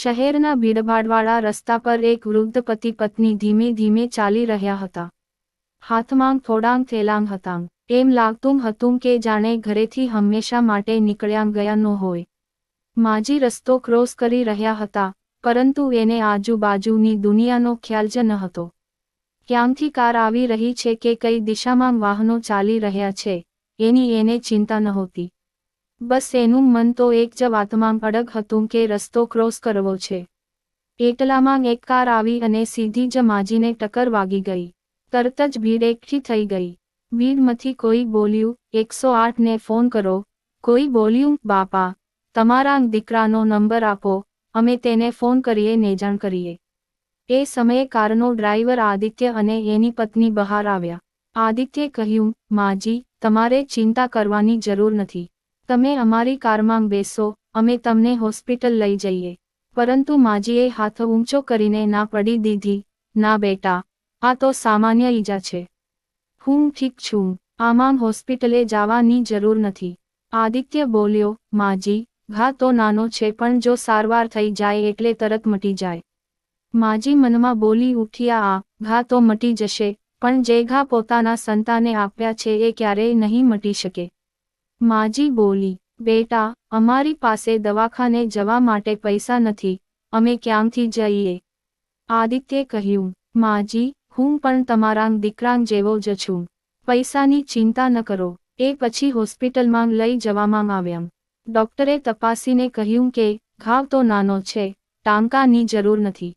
શહેરના ભીડભાડવાળા રસ્તા પર એક વૃદ્ધ પતિ પત્ની ધીમે ધીમે ચાલી રહ્યા હતા. હાથમાં થોડાંગ થેલાંગ હતાં. એમ લાગતું હતું કે જાણે ઘરેથી હંમેશા માટે નીકળ્યા ગયા ન હોય. માજી રસ્તો ક્રોસ કરી રહ્યા હતા, પરંતુ એને આજુબાજુની દુનિયાનો ખ્યાલ જ ન હતો. ક્યાંથી કાર આવી રહી છે કે કઈ દિશામાં વાહનો ચાલી રહ્યા છે, એની એને ચિંતા નહોતી. બસ એનું મન તો એક જ વાતમાં અડગ હતું કે રસ્તો ક્રોસ કરવો છે. એટલામાં એક કાર આવી અને સીધી જ માજીને ટક્કર વાગી ગઈ. તરત જ ભીડ એકઠી થઈ ગઈ. ભીડમાંથી કોઈ બોલ્યું, એકસો આઠને ફોન કરો. કોઈ બોલ્યું, બાપા, તમારા દીકરાનો નંબર આપો, અમે તેને ફોન કરીએ ને જાણ કરીએ. એ સમયે કારનો ડ્રાઈવર આદિત્ય અને એની પત્ની બહાર આવ્યા. આદિત્યે કહ્યું, માજી, તમારે ચિંતા કરવાની જરૂર નથી. તમે અમારી કારમાં બેસો, અમે તમને હોસ્પિટલ લઈ જઈએ. પરંતુ માજીએ હાથ ઊંચો કરીને ના પડી દીધી, ના બેટા, આ તો સામાન્ય ઈજા છે. હું ઠીક છું, આમાં હોસ્પિટલે જવાની જરૂર નથી. આદિત્ય બોલ્યો, માજી, ઘા તો નાનો છે પણ જો સારવાર થઈ જાય એટલે તરત મટી જાય. માજી મનમાં બોલી ઉઠ્યા, આ ઘા તો મટી જશે, પણ જે ઘા પોતાના સંતાને આપ્યા છે એ ક્યારેય નહીં મટી શકે. માજી બોલી, બેટા, અમારી પાસે દવાખાને જવા માટે પૈસા નથી, અમે ક્યાંથી જઈએ આદિત્યે કહ્યું, માજી, હું પણ તમારા દીકરાંગ જેવો જ છું. પૈસાની ચિંતા ન કરો એ પછી હોસ્પિટલમાં લઈ જવામાં આવ્યા. ડોક્ટરે તપાસીને કહ્યું કે, ઘાવ તો નાનો છે, ટાંકાની જરૂર નથી.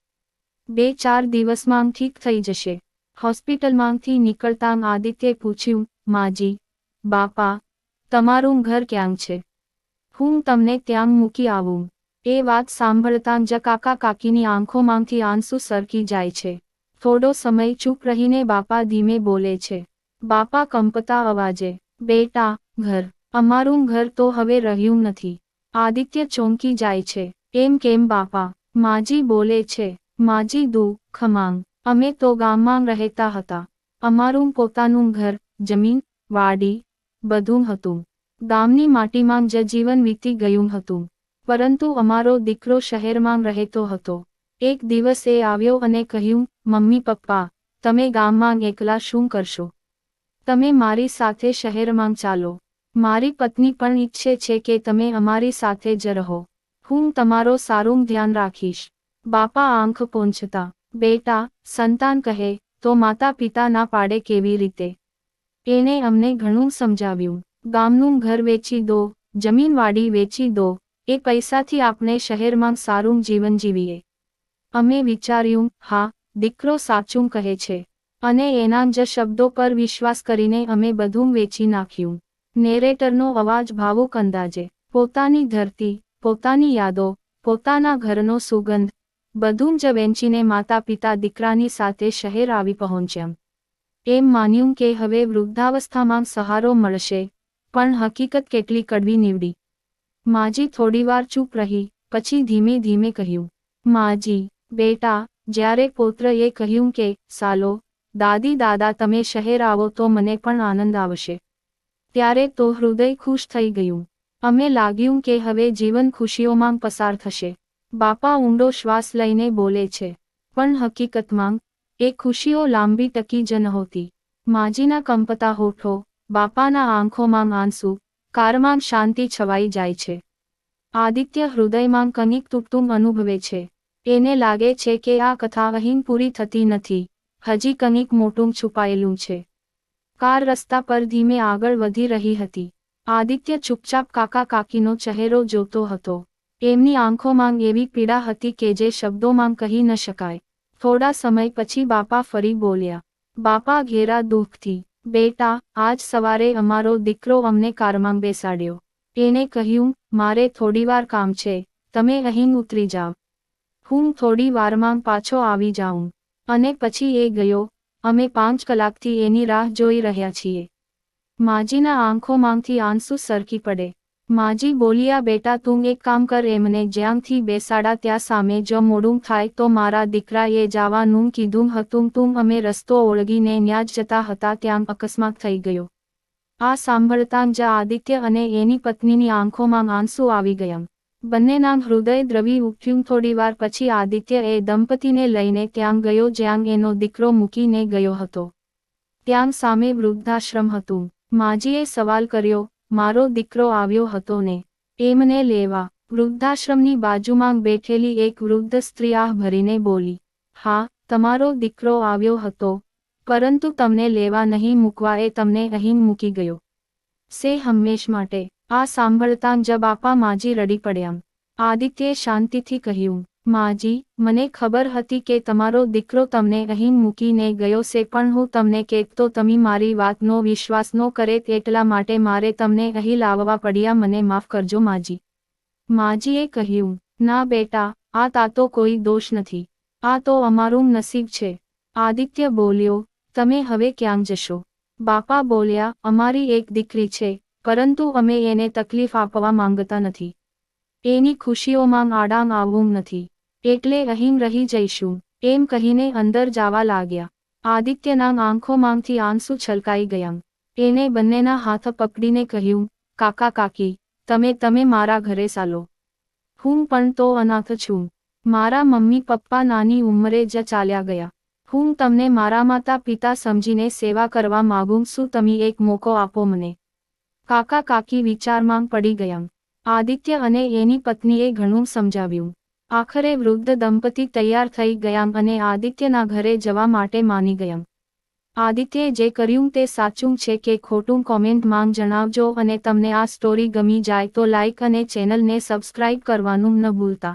બે ચાર દિવસમાં ઠીક થઈ જશે. હોસ્પિટલમાંથી નીકળતા આદિત્યે પૂછ્યું, માજી, બાપા તમારું ઘર ક્યાં છે? હું તમને ત્યાં મૂકી આવું. એ વાત સાંભળતાં જ કાકા કાકીની આંખોમાંથી આંસુ સરકી જાય છે. થોડો સમય ચૂપ રહીને બાપા ધીમે બોલે છે. બાપા કંપતા અવાજે, બેટા, ઘર. અમારું ઘર તો હવે રહ્યું નથી. આદિત્ય ચોંકી જાય છે. એમ કેમ બાપા? માજી બોલે છે. માજી દુ, ખમાંગ. અમે તો ગામમાં રહેતા હતા. અમારું પોતાનું ઘર, જમીન, વાડી, બધું હતું. ગામની માટીમાં જ જીવન વીતી ગયું હતું. પરંતુ અમારો દીકરો શહેરમાં રહેતો હતો. એક દિવસ એ આવ્યો અને કહ્યું, મમ્મી, પપ્પા, તમે ગામમાં એકલા શું કરશો? તમે મારી સાથે શહેરમાં ચાલો. મારી પત્ની પણ ઈચ્છે છે કે તમે અમારી સાથે જ રહો. હું તમારો સારું ધ્યાન રાખીશ. બાપા આંખ પહોંચતા બેટા, સંતાન કહે, તો માતા પિતા ના પાડે કેવી રીતે? એણે અમને ઘણું સમજાવ્યું. ગામનું ઘર વેચી દો, જમીનવાડી વેચી દો, એ પૈસાથી આપણે શહેરમાં સારું જીવન જીવીએ. અમે વિચાર્યું, હા, દીકરો સાચું કહે છે. અને એના જ શબ્દો પર વિશ્વાસ કરીને અમે બધું વેચી નાખ્યું. નેરેટરનો અવાજ ભાવુક અંદાજે. પોતાની ધરતી, પોતાની યાદો, પોતાના ઘરનો સુગંધ, બધું જ વેંચીને માતા પિતા દીકરાની સાથે શહેર આવી પહોંચ્યા. એમ માન્યું કે હવે વૃદ્ધાવસ્થામાં સહારો મળશે પણ હકીકત કેટલી કડવી નીવડી. માજી થોડીવાર ચૂપ રહી, પછી ધીમે ધીમે કહ્યું, માજી, બેટા, જ્યારે પૌત્રએ કહ્યું કે, સાલો, દાદી, દાદા, તમે શહેર આવો તો મને પણ આનંદ આવશે. ત્યારે તો હૃદય ખુશ થઈ ગયું. અમે લાગ્યું કે હવે જીવન ખુશીઓમાં પસાર થશે. બાપા ઊંડો શ્વાસ લઈને બોલે છે. પણ હકીકતમાં, એ ખુશીઓ લાંબી ટકી જ નહોતી. માજીના કંપતા હોઠો બાપાના આંખોમાં આંસુ, કારમાં શાંતિ છવાઈ જાય છે. આદિત્ય હૃદયમાં કનિક તૂટતું અનુભવે છે. એને લાગે છે કે આ કથા અહીં પૂરી થતી નથી. હજી કનિક મોટું છુપાયેલું છે. કાર રસ્તા પર ધીમે આગળ વધી રહી હતી. આદિત્ય ચૂપચાપ કાકા કાકીનો ચહેરો જોતો હતો. એમની આંખોમાં એવી પીડા હતી કે જે શબ્દોમાં કહી ન શકાય. થોડા સમય પછી બાપા ફરી બોલ્યા. બાપા ઘેરા દુઃખથી બેટા, આજ સવારે અમારો દીકરો અમને કારમાં બેસાડ્યો. એને કહ્યું, મારે થોડીવાર કામ છે. તમે અહીં ઉતરી જાઓ. હું થોડી વારમાં પાછો આવી જાઉં. અને પછી એ ગયો. અમે પાંચ કલાકથી એની રાહ જોઈ રહ્યા છીએ. માજીના આંખોમાંથી આંસુ સરકી પડે. માજી બોલ્યા બેટા તું એક કામ કર એમને જ્યાંથી બેસાડા ત્યાં સામે જો મોડું થાય તો મારા દીકરાએ જવાનું કીધું હતું. તું અમે રસ્તો ઓળગીને ન્યાજ જતા હતા ત્યાં અકસ્માત થઈ ગયો. આ સાંભળતા જ આદિત્ય અને એની પત્નીની આંખોમાં આંસુ આવી ગયા. બંનેના હૃદય દ્રવી ઉઠ્યું. થોડીવાર પછી આદિત્ય એ દંપતીને લઈને ત્યાં ગયો જ્યાં એનો દીકરો મૂકીને ગયો હતો. ત્યાં સામે વૃદ્ધાશ્રમ હતું. માજીએ સવાલ કર્યો મારો દીકરો આવ્યો હતો ને, એમને લેવા, વૃદ્ધાશ્રમની બાજુમાં બેઠેલી એક વૃદ્ધ સ્ત્રી આહ ભરીને બોલી, હા, તમારો દીકરો આવ્યો હતો, પરંતુ તમને લેવા નહીં મૂકવા એ તમને અહીં મૂકી ગયો. સે હંમેશ માટે. આ સાંભળતાં જ બાપા માજી રડી પડ્યા. આદિત્યે શાંતિથી કહ્યું માજી, મને ખબર હતી કે તમારો દીકરો તમને અહીં મૂકીને ગયો છે પણ હું તમને કહેતો તમે મારી વાતનો વિશ્વાસ ન કરે એટલા માટે મારે તમને અહીં લાવવા પડ્યા, મને માફ કરજો માજી. માજીએ કહ્યું, ના બેટા, આ તાતો કોઈ દોષ નથી. આ તો અમારું નસીબ છે. આદિત્ય બોલ્યો, તમે હવે ક્યાં જશો? બાપા બોલ્યા, અમારી એક દીકરી છે, પરંતુ અમે એને તકલીફ આપવા માંગતા નથી. એની ખુશીઓમાં આડામ આવવું નથી. એટલે અહીં રહી જઈશું. એમ કહીને અંદર જવા લાગ્યા. આદિત્યના આંખોમાંથી આંસુ છલકાઈ ગયા. એને બંનેના હાથ પકડીને કહ્યું, કાકા, કાકી, તમે તમે મારા ઘરે ચાલો. હું પણ તો અનાથ છું. મારા મમ્મી, પપ્પા નાની ઉંમરે જ ચાલ્યા ગયા. હું તમને મારા માતા, પિતા સમજીને સેવા કરવા માગું છું. તમે એક મોકો આપો મને. કાકા, કાકી વિચારમાં પડી ગયા. આદિત્ય અને એની પત્નીએ ઘણું સમજાવ્યું. આખરે વૃદ્ધ દંપતી તૈયાર થઈ ગયા અને આદિત્યના ઘરે જવા માટે માની ગયા આદિત્યે જે કર્યું તે સાચું છે કે ખોટું કોમેન્ટમાં જણાવજો અને તમને આ સ્ટોરી ગમી જાય તો લાઇક અને ચેનલને સબસ્ક્રાઇબ કરવાનું ન ભૂલતા.